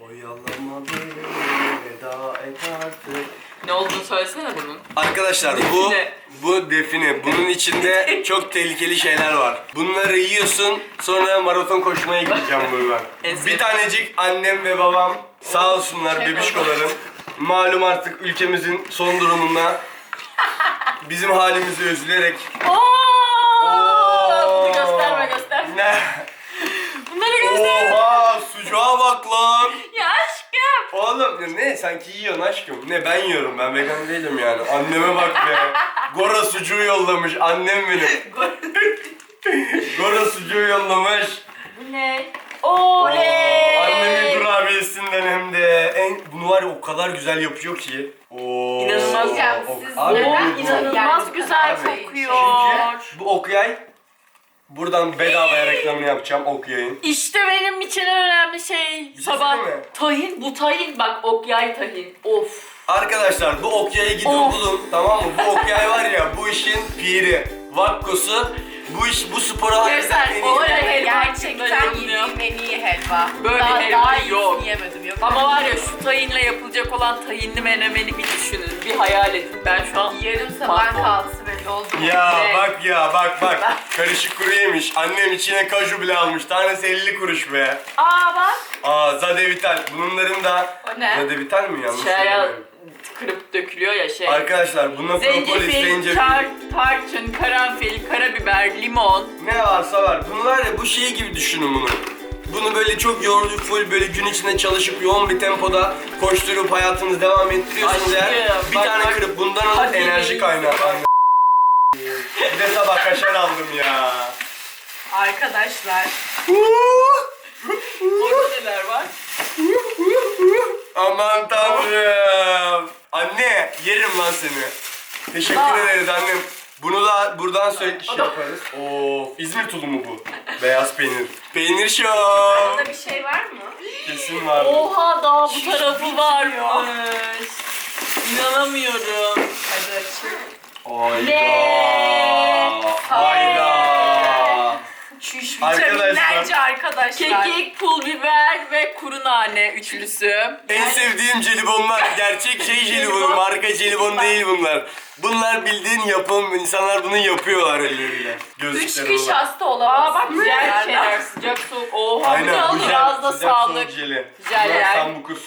Oyalama beni veda et artık. Ne olduğunu söylesene bunun. Arkadaşlar bu Define. bu define. Bunun içinde çok tehlikeli şeyler var. Bunları yiyorsun sonra maraton koşmaya gideceğim buradan. En Bir tanecik annem ve babam sağ olsunlar bebişkolarım. Malum artık ülkemizin son durumunda bizim halimizi üzülerek Oo! Bunu gösterme gösterme. Ne? Bunları göster. Oha sucuğa bak lan. Oğlum ya ne sanki yiyorsun aşkım. Ne ben yiyorum ben vegan değilim yani. Anneme bak be. Gora sucuğu yollamış annem benim. Gora sucuğu yollamış. Bu ne? Oley. Annemin kurabiyesinden hem de en bunu var ya o kadar güzel yapıyor ki. Oo. İnanılmaz O- ya, o- siz Abi, neden bu- İnanılmaz güzel Abi, kokuyor. Çünkü bu Okyay buradan bedavaya reklamını yapacağım Okyay'ın. İşte benim için en önemli şey şey sabah söyleyeyim mi? tahin bu tahin bak okyay tahin of Arkadaşlar bu Okyay'ı gidin Of. bulun tamam mı? Bu Okyay var ya bu işin piri, vakkosu. Bu iş bu spora harbiden en iyi. o Öyle helva gerçekten yapılıyor. yediğim en iyi helva. Böyle daha, helva daha yok. yemedim. Yok. ama var ya şu tahinle yapılacak olan tahinli menemeni bir düşünün bir hayal edin ben şu an Yarım sabah Mahvoldum. kahvaltısı belli oldu. Ya Evet. bak ya bak bak. Karışık kuru yemiş. Annem içine kaju bile almış. Tanesi 50 kuruş be. aa bak Aa Zadevital. Bunların da O ne? Zadevital mi yanlış söylemiyorum. Kırıp dökülüyor ya şey Arkadaşlar bunda propolis, zencefil, zencefil. tar, tarçın, karanfil, karabiber, limon Ne varsa var. Bunlar ya bu şey gibi düşünün bunu. Bunu böyle çok yorucu full böyle gün içinde çalışıp yoğun bir tempoda koşturup hayatınızı devam ettiriyorsunuz Aşkım, eğer. Bir bak, tane bak. kırıp bundan alıp Hadi enerji kaynağı. Bir de sabah kaşar aldım ya. Arkadaşlar. Orada neler var? Aman tanrım. Anne yerim lan seni. Teşekkür ederiz annem. Bunu da buradan söyle şey yaparız. Of İzmir tulumu bu. Beyaz peynir. Peynir şov. Burada bir şey var mı? Kesin vardı. Oha daha bu tarafı varmış. İnanamıyorum. Hadi açayım. Hayda. Hayda. Çüş Arkadaşlar. vitaminlerce arkadaşlar. Kekik, pul biber ve kuru nane üçlüsü. En sevdiğim jelibonlar. Gerçek şey jelibonu. Marka jelibon değil bunlar. Bunlar bildiğin yapım. İnsanlar bunu yapıyorlar elleriyle. Üç Gözlükleri kış olan. hasta Aa olamazsın. bak güzel Yani. şeyler sıcak soğuk. Oha bu Aynen ne bu oğlum jel. biraz da sıcak sağlık. soğuk jeli. Jeller. Bunlar Sambukus.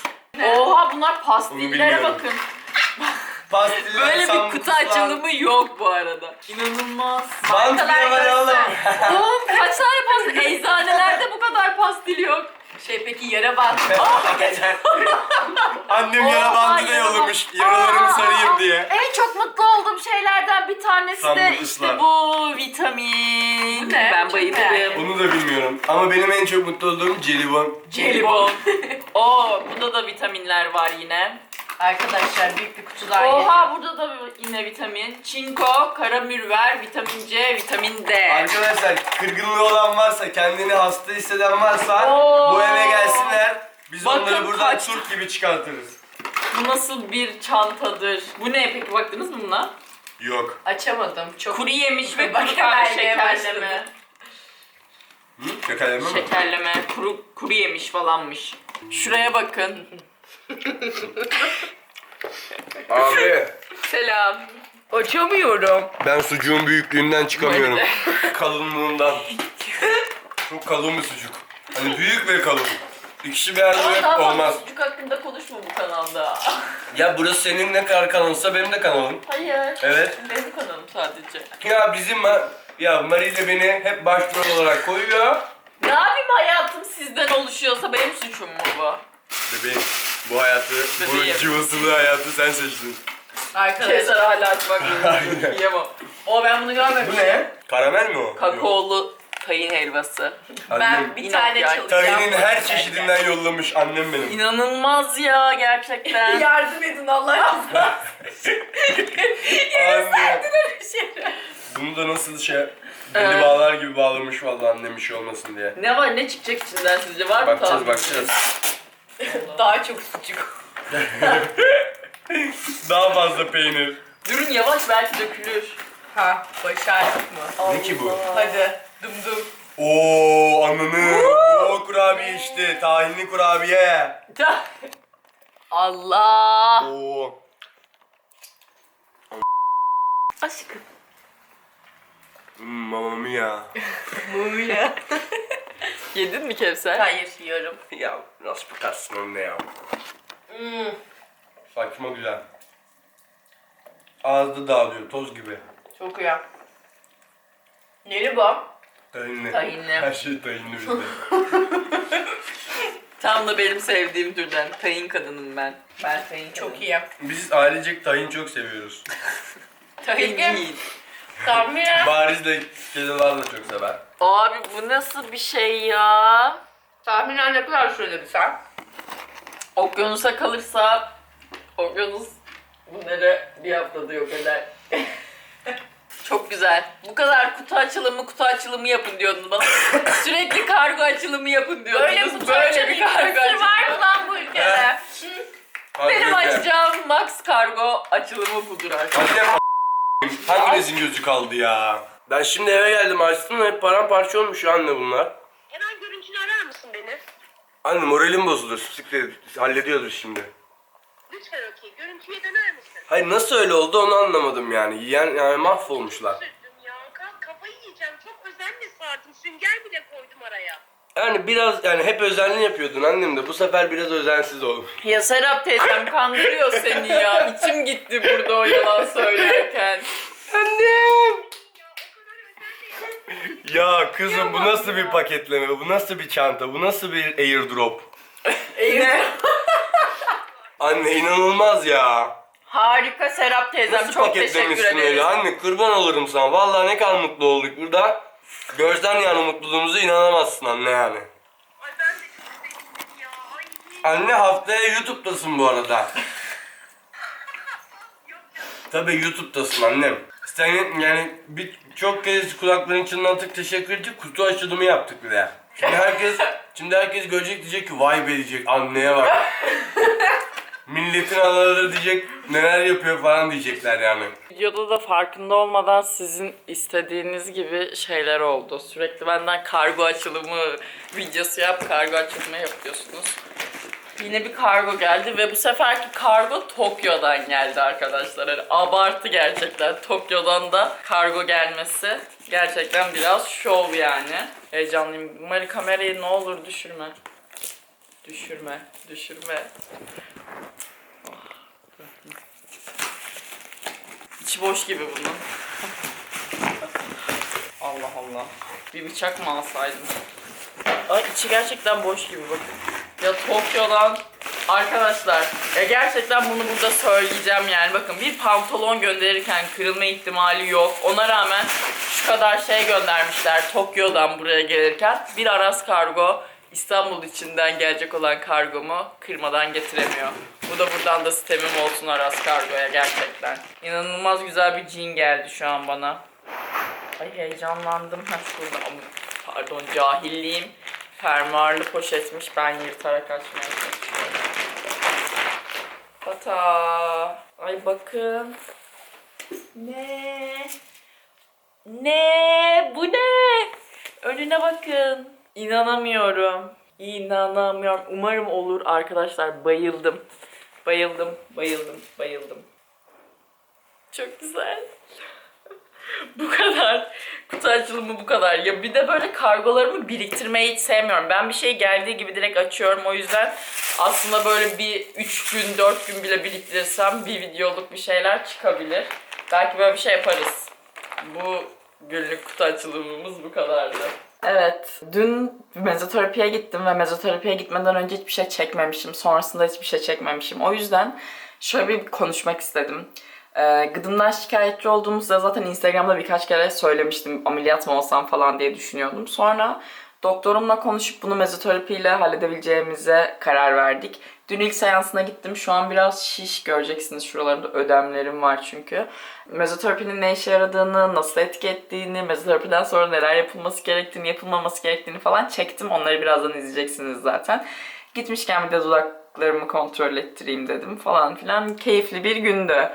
Oha bunlar Onu pastillere bilmiyorum. bakın. Pastiller, Böyle bir kutu açılımı yok bu arada. İnanılmaz. Bant bile Markalar var oğlum. göster. Oğlum kaç tane pastil? Eczanelerde bu kadar pastil yok. Şey peki yara bant. Annem Oha, yara bandı da yollamış. Yaralarımı sarayım diye. En çok mutlu olduğum şeylerden bir tanesi de işte bu vitamin. Bu ne? Ben Çok merak bayılırım. Onu da bilmiyorum. Ama benim en çok mutlu olduğum jelibon. Jelibon. Oo, burada da vitaminler var yine. Arkadaşlar büyük bir kutu daha geliyor. Oha burada da yine vitamin. Çinko, karamürver, vitamin C, vitamin D. Arkadaşlar kırgınlığı olan varsa, kendini hasta hisseden varsa Oo. bu eve gelsinler. Biz Bakın onları buradan kaç- Türk gibi çıkartırız. Bu nasıl bir çantadır? Bu ne peki baktınız mı buna? Yok. Açamadım. Çok Kuru yemiş ve Bak kuru hemen kahve yemeye şekerleme. Hı? Şekerleme mi? Şekerleme, kuru, kuru yemiş falanmış. Şuraya bakın. Abi. Selam. açamıyorum. Ben sucuğun büyüklüğünden çıkamıyorum. Kalınlığından. Çok kalın bir sucuk. Hani büyük ve kalın. İkisi bir Ama daha fazla olmaz. sucuk hakkında konuşma bu kanalda. Ya burası senin ne kadar kanalınsa benim de kanalım. Hayır. Evet. Benim kanalım sadece. Ya bizim ma ya Marie de beni hep başrol olarak koyuyor. Ne yapayım hayatım sizden oluşuyorsa benim suçum mu bu? Bebeğim bu hayatı, bu cıvısılı hayatı sen seçtin. Arkadaşlar. Keser hala açmak zorundayım. Yiyemem. O ben bunu görmemiştim. Bu ne? Karamel mi o? Yok. Kakaolu tayin helvası. Annem Ben bir tane ya, çalacağım. Tahinin her çeşidinden yollamış annem benim. İnanılmaz ya gerçekten. Yardım edin Allah razı Anne. olsun. Bunu da nasıl şey beni Evet. bağlar gibi bağlamış vallahi annem bir şey olmasın diye. ne var ne çıkacak içinden sizce var mı Bakacağız tahmin? bakacağız. Daha çok sucuk. Daha fazla peynir. Durun yavaş belki dökülür. Ha başardık mı? Ne ki bu? Hadi. Dım dım. Oo ananı. O kurabiye işte. Tahinli kurabiye. Allah. Oo. Aşkım. Hmm, mamma mia. Mumya. Yedin mi Kevser? Hayır yiyorum. Ya nasıl bakarsın anne ya. Hmm. Saçma güzel. Ağızda dağılıyor toz gibi. Çok iyi. Neli bu? Tahinli. Tahinli. Her şey tahinli bizde. Tam da benim sevdiğim türden. Tayin kadınım ben. Ben tayin Çok iyi. Biz ailecek tahin çok seviyoruz. Tayin Peki. değil. Tahminen. Bariz de Kezalar da çok sever. Abi bu nasıl bir şey ya? Tahminen ne kadar sürede biter? Okyanusa kalırsa okyanus bunları bir haftada yok eder. Çok güzel. Bu kadar kutu açılımı kutu açılımı yapın diyordunuz bana. Sürekli kargo açılımı yapın diyordunuz. Böyle kutu Böyle bir kargo influencer var açılımı. mı lan bu ülkede? Benim açacağım Max Kargo açılımı budur arkadaşlar. Hanginizin gözü kaldı ya? Ben şimdi eve geldim açtım hep paramparça olmuş ya anne bunlar. Hemen görüntünü arar mısın beni? Anne moralim bozulur. Siktir hallediyordur şimdi. Lütfen okey. Görüntüye döner misin? Hayır nasıl öyle oldu onu anlamadım yani. Yiyen yani mahvolmuşlar. Üzüldüm ya. Kalk kafayı yiyeceğim. Çok özenle sardım. Sünger bile koydum araya. Yani biraz yani hep özenli yapıyordun annem de bu sefer biraz özensiz oldu. Ya Serap teyzem kandırıyor seni ya. İçim gitti burada o yalan söylerken. Annem! Ya. Ya kızım bu nasıl bir paketleme, bu nasıl bir çanta, bu nasıl bir airdrop? ne? Anne inanılmaz ya. Harika Serap teyzem Nasıl çok teşekkür paketlemişsin ederim. Anne kurban olurum sana. Vallahi ne kadar mutlu olduk burada. Görsen yani mutluluğumuza inanamazsın anne yani. Ay ben de çok sevindim ya. Ay. Anne haftaya YouTube'dasın bu arada. Yok canım. Tabii YouTube'dasın annem. Senin yani bir çok kez kulakların çınlatıp teşekkür edecek kutu açılımı yaptık bir de. Şimdi herkes şimdi herkes görecek diyecek ki vay be diyecek anneye bak. Milletin anaları diyecek neler yapıyor falan diyecekler yani. Videoda da farkında olmadan sizin istediğiniz gibi şeyler oldu. Sürekli benden kargo açılımı videosu yap, kargo açılımı yapıyorsunuz. Yine bir kargo geldi ve bu seferki kargo Tokyo'dan geldi arkadaşlar. Yani abartı gerçekten. Tokyo'dan da kargo gelmesi gerçekten biraz şov yani. Heyecanlıyım. Umarım kamerayı ne olur düşürme. Düşürme, düşürme. İçi boş gibi bunun. Allah Allah. Bir bıçak mı alsaydım? Ay içi gerçekten boş gibi bakın. Ya Tokyo'dan arkadaşlar ya gerçekten bunu burada söyleyeceğim yani bakın bir pantolon gönderirken kırılma ihtimali yok. Ona rağmen şu kadar şey göndermişler Tokyo'dan buraya gelirken. Bir Aras kargo İstanbul içinden gelecek olan kargomu kırmadan getiremiyor. Bu da buradan da sistemim olsun Aras Kargo'ya gerçekten. İnanılmaz güzel bir jean geldi şu an bana. Ay heyecanlandım. Ha pardon cahilliğim. Fermuarlı poşetmiş. Ben yırtarak açmaya çalışıyorum. Tata. Ay bakın. Ne? Ne? Bu ne? Önüne bakın. İnanamıyorum. İnanamıyorum. Umarım olur arkadaşlar. Bayıldım. Bayıldım, bayıldım, bayıldım. Çok güzel. bu kadar. Kutu açılımı bu kadar. Ya bir de böyle kargolarımı biriktirmeyi hiç sevmiyorum. Ben bir şey geldiği gibi direkt açıyorum. O yüzden aslında böyle bir 3 gün, 4 gün bile biriktirirsem bir videoluk bir şeyler çıkabilir. Belki böyle bir şey yaparız. Bu günlük kutu açılımımız bu kadardı. Evet, dün mezoterapiye gittim ve mezoterapiye gitmeden önce hiçbir şey çekmemişim. Sonrasında hiçbir şey çekmemişim. O yüzden şöyle bir konuşmak istedim. Ee, gıdımdan şikayetçi olduğumuzda zaten Instagram'da birkaç kere söylemiştim ameliyat mı olsam falan diye düşünüyordum. Sonra doktorumla konuşup bunu mezoterapiyle halledebileceğimize karar verdik. Dün ilk seansına gittim. Şu an biraz şiş göreceksiniz. Şuralarımda ödemlerim var çünkü. Mezoterapinin ne işe yaradığını, nasıl etki ettiğini, mezoterapiden sonra neler yapılması gerektiğini, yapılmaması gerektiğini falan çektim. Onları birazdan izleyeceksiniz zaten. Gitmişken bir de dudaklarımı kontrol ettireyim dedim falan filan. Keyifli bir gündü.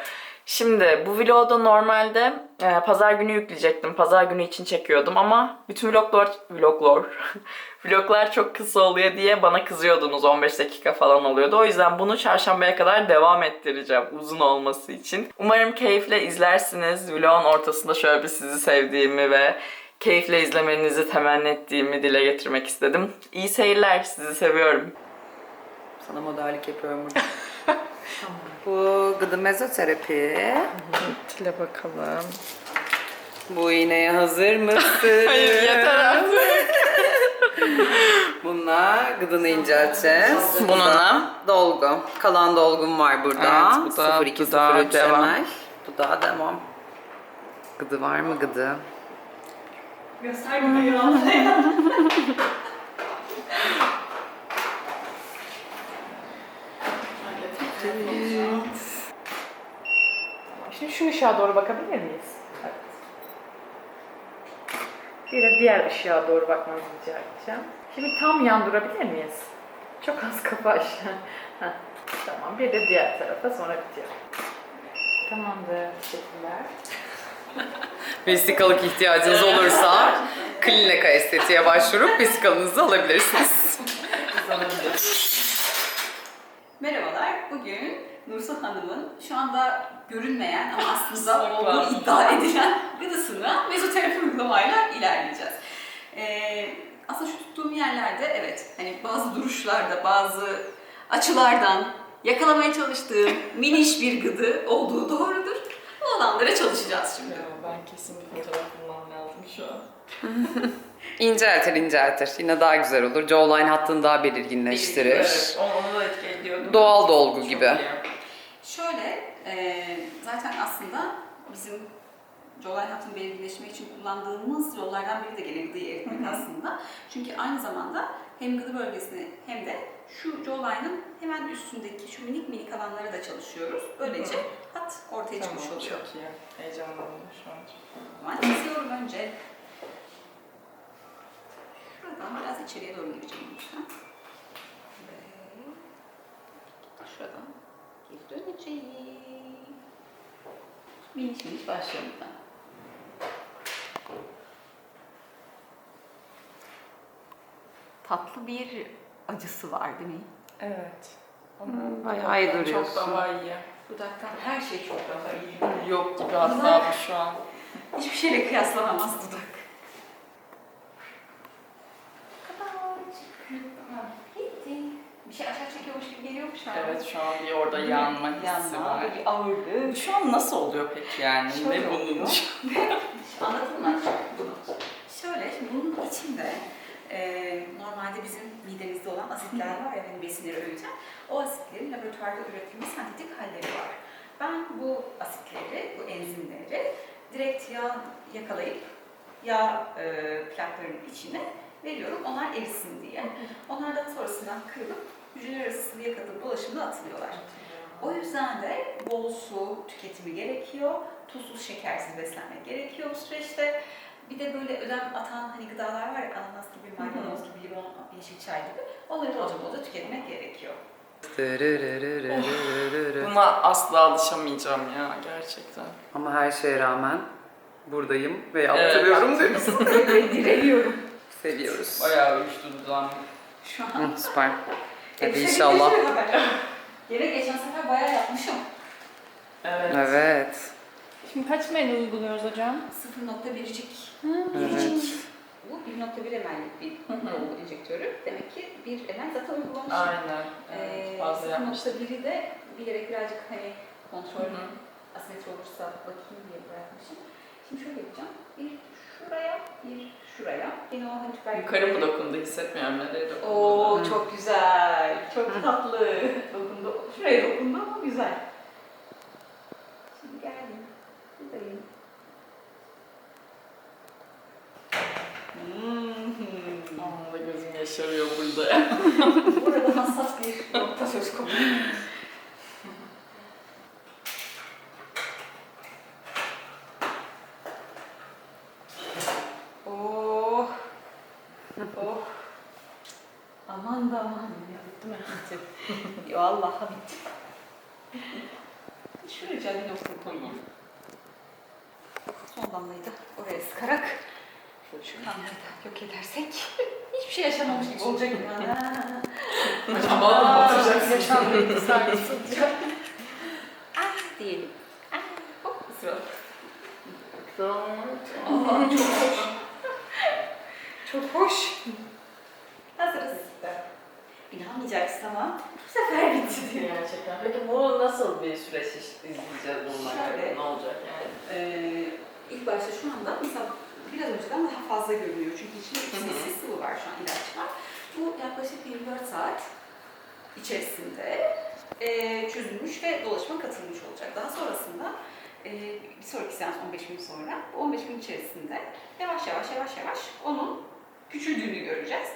Şimdi bu vlogu da normalde e, pazar günü yükleyecektim. Pazar günü için çekiyordum ama bütün vloglar vloglar vloglar çok kısa oluyor diye bana kızıyordunuz. 15 dakika falan oluyordu. O yüzden bunu çarşambaya kadar devam ettireceğim uzun olması için. Umarım keyifle izlersiniz. Vlogun ortasında şöyle bir sizi sevdiğimi ve keyifle izlemenizi temenni ettiğimi dile getirmek istedim. İyi seyirler. Sizi seviyorum. Sana modellik yapıyorum burada. Bu gıdı mezoterapi. Dile bakalım. Bu iğneye hazır mısın? Hayır yeter artık. Bununla gıdını incelteceğiz. Bununla? dolgu. Kalan dolgum var burada. Evet, bu da 02 dudağa 03 devam. ml. Dudağa devam. Gıdı var mı gıdı? Göster gibi Şimdi şu ışığa doğru bakabilir miyiz? Evet. Bir de diğer ışığa doğru bakmanızı rica edeceğim. Şimdi tam yan durabilir miyiz? Çok az kafa aşağı. Tamam. Bir de diğer tarafa sonra bitiyor. Tamamdır. Teşekkürler. Vesikalık ihtiyacınız olursa klinika estetiğe başvurup vesikalınızı alabilirsiniz. Merhabalar. Nursel Hanım'ın şu anda görünmeyen ama aslında olduğu iddia edilen gıdısına mezoterapi uygulamayla ilerleyeceğiz. Ee, aslında şu tuttuğum yerlerde evet hani bazı duruşlarda, bazı açılardan yakalamaya çalıştığım miniş bir gıdı olduğu doğrudur. O alanlara çalışacağız şimdi. Ben kesin bir fotoğraf bulmam lazım şu an. İnceltir inceltir. Yine daha güzel olur. Jawline hattını daha belirginleştirir. Evet, onu, da etki ediyor. Doğal dolgu Çok gibi. iyi. Şöyle, e, zaten aslında bizim jawline hattını belirginleşmek için kullandığımız yollardan biri de gene gıdıyı eritmek aslında. Çünkü aynı zamanda hem gıdı bölgesini hem de şu jawline'ın hemen üstündeki şu minik minik alanlara da çalışıyoruz. Böylece hat ortaya Tamam, çıkmış oluyor. çok iyi. Heyecanlandım şu an. Ben kesiyorum önce. Şuradan biraz içeriye doğru gireceğim lütfen. Şuradan geri döneceğim. Miniş miniş başlıyorum ben. Tatlı bir acısı var değil mi? Evet. Hmm, bayağı iyi Çok duruyorsun. daha iyi. Dudaktan her şey çok daha iyi. Yok gibi hatta bu şu an. Hiçbir şeyle kıyaslanamaz dudak. Gitti. Bir şey aşağı çekiyormuş gibi geliyor mu şu an? Evet şu orada yanma hissi Yanma var. bir ağırlık. Şu an nasıl oluyor peki yani? Şöyle ne bunun? oluyor. Anladın mı? Şöyle, şimdi bunun içinde e, normalde bizim midemizde olan asitler var ya hani besinleri öğüten. O asitlerin laboratuvarda üretilmiş sentetik halleri var. Ben bu asitleri, bu enzimleri direkt yağ yakalayıp yağ e, plaklarının içine veriyorum. Onlar erisin diye. Onlar daha sonrasından kırılıp hücreler arası sıvı yakıtın dolaşımına atılıyorlar. O yüzden de bol su tüketimi gerekiyor. Tuzsuz, şekersiz beslenmek gerekiyor bu süreçte. Bir de böyle ödem atan hani gıdalar var ya ananas gibi, maydanoz gibi, limon, yeşil çay gibi. Onları bolca bolca tüketmek gerekiyor. Buna asla alışamayacağım ya gerçekten. Ama her şeye rağmen buradayım ve Evet. yaptırıyorum diyorsun. Direniyorum. Seviyoruz. Bayağı uyuştu dudağım. Şu an. Hı, süper. Hadi Hepsi inşallah. Yine geçen sefer bayağı yapmışım. Evet. Evet. Şimdi kaç menü uyguluyoruz hocam? 0.1'cik. Evet. Bu 1.1 ml'lik bir dolgu enjektörü. Demek ki 1 ml zaten uygulamışım. Aynen. Ee, Evet, fazla yapmıştık. 0.1'i de bilerek birazcık hani kontrol Hı hı. asimetri olursa bakayım diye bırakmışım. Şimdi şöyle yapacağım. Bir şuraya, bir şuraya. Yine o hani belki... Yukarı mı dokundu hissetmiyorum nereye dokundu. Oo çok güzel. Çok tatlı. dokundu. Şuraya dokundu ama güzel. Şimdi geldim. Buradayım. Hmm. Aman da gözüm yaşarıyor burada. Burada hassas bir nokta söz konusu. Oh. Aman da aman. Bitti mi? Bitti. Vallahi bitti. Şuraya bir nokta koyayım. Son damlayı da oraya sıkarak şu damlayı da yok edersek hiçbir şey yaşanmamış gibi olacak. Acaba Yaşandı sarsılacak. Ah diyelim. Ah, hop ısıralım. Çok hoş. Hazırız. İnanmayacaksın ama bu sefer bitti diyor. Gerçekten. Peki bu nasıl bir süreç izleyeceğiz bunun Şöyle. Ne olacak yani? Ee, ilk başta şu anda mesela biraz önceden daha fazla görünüyor. Çünkü içinde sessiz sıvı var şu an ilaç var. Bu yaklaşık 24 saat içerisinde e, çözülmüş ve dolaşıma katılmış olacak. Daha sonrasında e, bir sonraki seans 15 gün sonra, bu 15 gün içerisinde yavaş yavaş yavaş yavaş onun küçüldüğünü göreceğiz.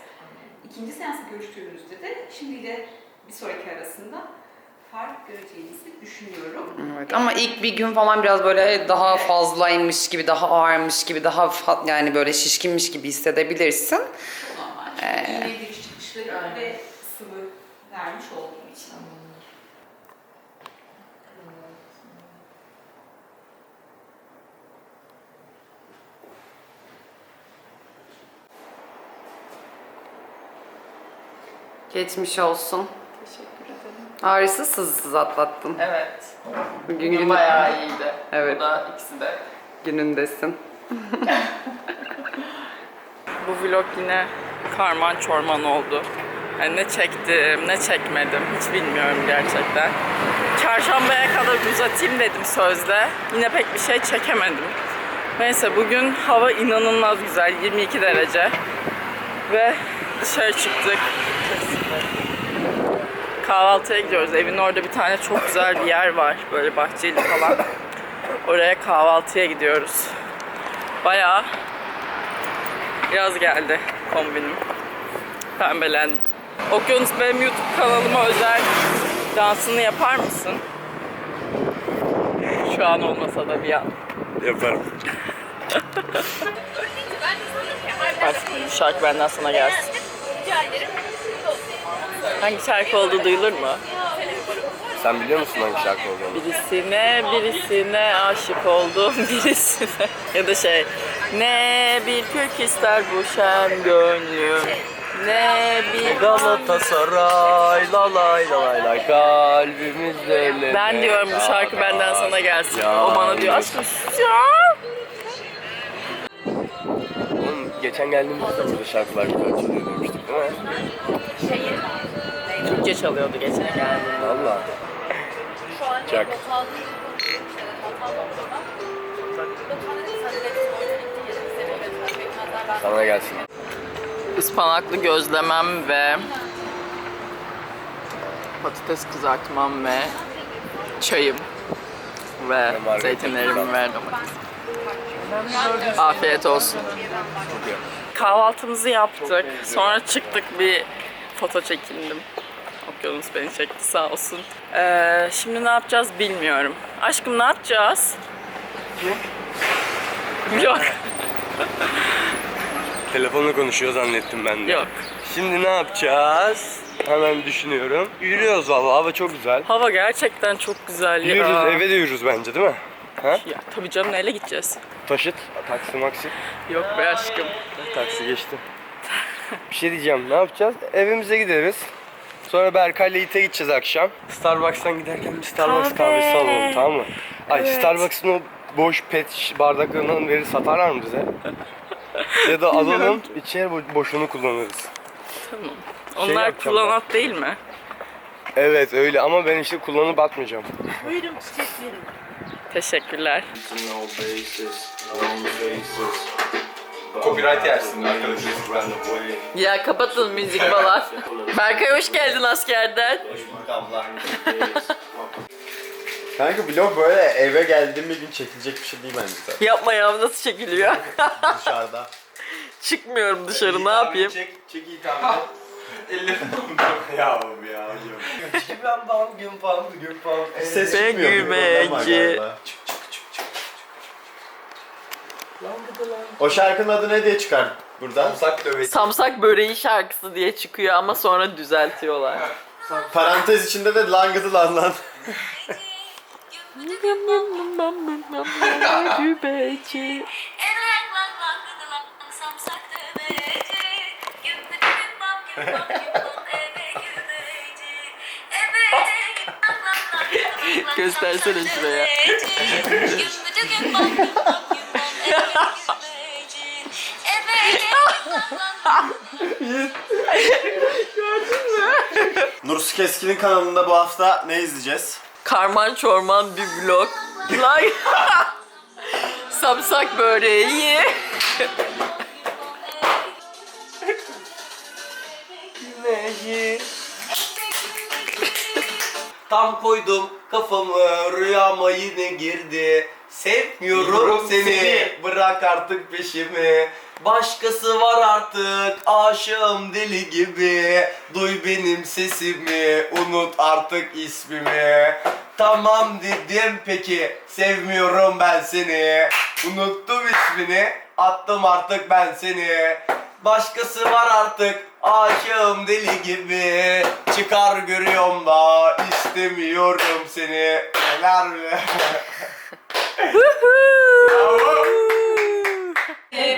İkinci seansı görüştüğümüzde de şimdiyle bir sonraki arasında fark göreceğinizi düşünüyorum. Evet ama ilk bir gün falan biraz böyle daha fazlaymış gibi, daha ağırmış gibi, daha fa- yani böyle şişkinmiş gibi hissedebilirsin. Çok normal. Çünkü iğne giriş çıkışları ve sıvı vermiş olduğum için. Geçmiş olsun. Ağrısız sızsız atlattın. Evet. Bugün Bugün günü- bayağı iyiydi. Evet. Bu da ikisi de. günündesin. Bu vlog yine karman çorman oldu. Yani ne çektim, ne çekmedim hiç bilmiyorum gerçekten. Çarşambaya kadar uzatayım dedim sözde. Yine pek bir şey çekemedim. Neyse bugün hava inanılmaz güzel, 22 derece. Ve dışarı çıktık. Kahvaltıya gidiyoruz. Evin orada bir tane çok güzel bir yer var. Böyle bahçeli falan. Oraya kahvaltıya gidiyoruz. Bayağı Yaz geldi kombinim. Pembelendim. Okyanus benim YouTube kanalıma özel dansını yapar mısın? Şu an olmasa da bir an. Yaparım. Bak bu şarkı benden sana gelsin. Hangi şarkı olduğu duyulur mu? Sen biliyor musun hangi şarkı olduğunu? Birisine, birisine aşık oldum birisine. ya da şey, ne bir kürk ister bu şen gönlüm. Ne bir Galatasaray la lay la lay lay kalbimizde ne Ben diyorum bu şarkı benden sana gelsin. O bana diyor aşkım sus ya. Oğlum geçen geldiğimizde de burada şarkılar güzel çalıyor demiştik değil mi? Türkçe çalıyordu geçen geldiğinde. Valla. Çak. Sana gelsin. Ispanaklı gözlemem ve patates kızartmam ve çayım ve zeytinlerim ve domates. Afiyet olsun. Kahvaltımızı yaptık. Sonra çıktık bir foto çekindim. Okyanus beni çekti sağ olsun. Ee, şimdi ne yapacağız bilmiyorum. Aşkım ne yapacağız? Yok. Telefonla konuşuyor zannettim ben de. Yok. Şimdi ne yapacağız? Hemen düşünüyorum. Yürüyoruz valla hava çok güzel. Hava gerçekten çok güzel ya. Yürürüz eve de yürürüz bence değil mi? Ha? Ya tabii canım neyle gideceğiz? Taşıt, taksi maksi. Yok be aşkım. Taksi geçti. Bir şey diyeceğim ne yapacağız? Evimize gideriz. Sonra Berkay'la İT'e gideceğiz akşam. Starbucks'tan giderken bir Starbucks Kahve. kahvesi alalım tamam mı? Ay Evet. Starbucks'ın o boş pet bardaklarından verir satarlar mı bize? ya da alalım içeri bo- boşunu kullanırız. Tamam. Şey Onlar yapacağım kullanat değil mi? Evet öyle ama ben işte kullanıp atmayacağım. Teşekkürler. Copyright yersin arkadaşlar. Ya kapatın müzik falan. Berkay hoş geldin askerden. Kanka vlog böyle eve geldiğim bir gün çekilecek bir şey değil bence zaten. Yapma ya nasıl çekiliyor? Dışarıda. Çıkmıyorum dışarı ne yapayım? Çek, çek iyi et. Ellerim dondu. ya oğlum ya. Ben bağım, gün bağım, gün bağım. Ses Ben çıkmıyor. gülmeci. O şarkının adı ne diye çıkar buradan? Samsak döveci. Samsak böreği şarkısı diye çıkıyor ama sonra düzeltiyorlar. Parantez içinde de langıdı lan lan. Cübeci. Göstersene şuraya. Nursu Keskin'in kanalında bu hafta ne izleyeceğiz? Karman çorman bir vlog. Like. Samsak böreği. Tam koydum kafamı rüyama yine girdi Sevmiyorum Yorum seni. seni. bırak artık peşimi. Başkası var artık. Aşığım deli gibi. Duy benim sesimi. Unut artık ismimi. Tamam dedim peki. Sevmiyorum ben seni. Unuttum ismini. Attım artık ben seni. Başkası var artık. Aşığım deli gibi. Çıkar görüyorum da istemiyorum seni. Neler? mi?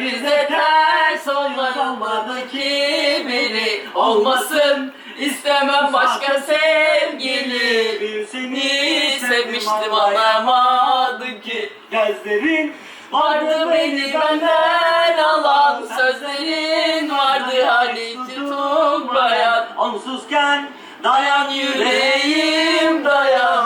Bize ters olmadı ki biri olmasın istemem başka sevgili. Seni sevmiştim anlamadı ki. Gözlerin Vardı beni benden alan. sözlerin vardı hani tutmayan onsuzken Dayan yüreğim dayan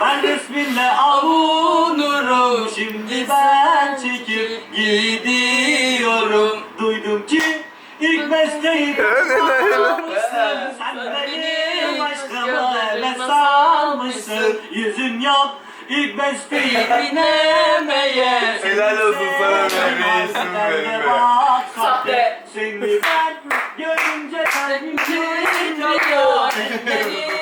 ben resminle Avunurum. Şimdi ben çekip gidiyorum. Duydum ki ilk mesleği salmışsın Sen beni başkama ele salmışsın Yüzün yok ilk mesleği Binemeye Helal olsun sana be reisim benim be. Sahte. Seni ben görünce kalbim ellerim